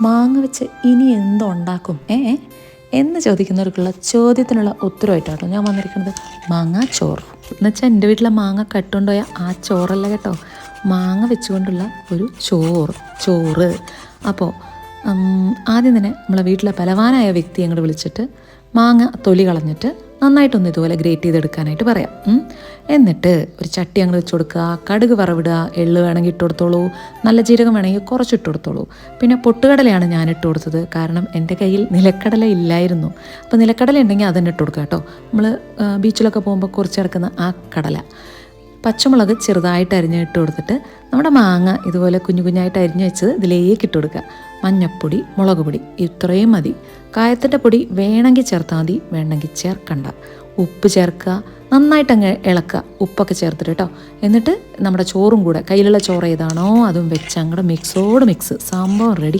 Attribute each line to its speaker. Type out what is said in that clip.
Speaker 1: മാങ്ങ വെച്ച് ഇനി എന്തുണ്ടാക്കും? ഏ? എന്ന് ചോദിക്കുന്നവർക്കുള്ള ചോദ്യത്തിനുള്ള ഉത്തരവായിട്ടാണ് ഞാൻ വന്നിരിക്കുന്നത്. മാങ്ങ ചോറ്. എന്ന് വെച്ചാൽ എന്റെ വീട്ടിലെ മാങ്ങ കട്ടുകൊണ്ടുപോയ ആ ചോറല്ല കേട്ടോ. മാങ്ങ വെച്ചുകൊണ്ടുള്ള ഒരു ചോറ് ചോറ്. അപ്പോൾ ആദ്യം തന്നെ നമ്മളെ വീട്ടിലെ ബലവാനായ വ്യക്തി അങ്ങോട്ട് വിളിച്ചിട്ട് മാങ്ങ തൊലി കളഞ്ഞിട്ട് നന്നായിട്ടൊന്ന് ഇതുപോലെ ഗ്രേറ്റ് ചെയ്തെടുക്കാനായിട്ട് പറയാം. എന്നിട്ട് ഒരു ചട്ടി അങ്ങ് വെച്ച് കൊടുക്കുക. കടുക് വറവിടുക. എള്ള് വേണമെങ്കിൽ ഇട്ട് കൊടുത്തോളൂ. നല്ല ജീരകം വേണമെങ്കിൽ കുറച്ച് ഇട്ട് കൊടുത്തോളൂ. പിന്നെ പൊട്ടുകടലയാണ് ഞാൻ ഇട്ട് കൊടുത്തത്. കാരണം എന്റെ കയ്യിൽ നിലക്കടല ഇല്ലായിരുന്നു. അപ്പോൾ നിലക്കടല ഉണ്ടെങ്കിൽ അതന്നെ ഇട്ട് കൊടുക്കുക കേട്ടോ. നമ്മൾ ബീച്ചിലൊക്കെ പോകുമ്പോൾ കുറച്ച് കിടക്കുന്ന ആ കടല. പച്ചമുളക് ചെറുതായിട്ട് അരിഞ്ഞ് ഇട്ട് കൊടുത്തിട്ട് നമ്മുടെ മാങ്ങ ഇതുപോലെ കുഞ്ഞു കുഞ്ഞായിട്ട് അരിഞ്ഞ് വെച്ചത് ഇതിലേക്ക് ഇട്ട് കൊടുക്കുക. മഞ്ഞപ്പൊടി മുളക് പൊടി ഇത്രയും മതി. കായത്തിന്റെ പൊടി വേണമെങ്കിൽ ചേർത്താൽ മതി വേണമെങ്കിൽ ചേർക്കണ്ട. ഉപ്പ് ചേർക്കുക നന്നായിട്ട് അങ്ങ് ഇളക്കുക ഉപ്പൊക്കെ ചേർത്തിട്ട് കേട്ടോ. എന്നിട്ട് നമ്മുടെ ചോറും കൂടെ കയ്യിലുള്ള ചോറ് ഏതാണോ അതും വെച്ച് അങ്ങോട്ട് മിക്സോട് മിക്സ് സംഭവം റെഡി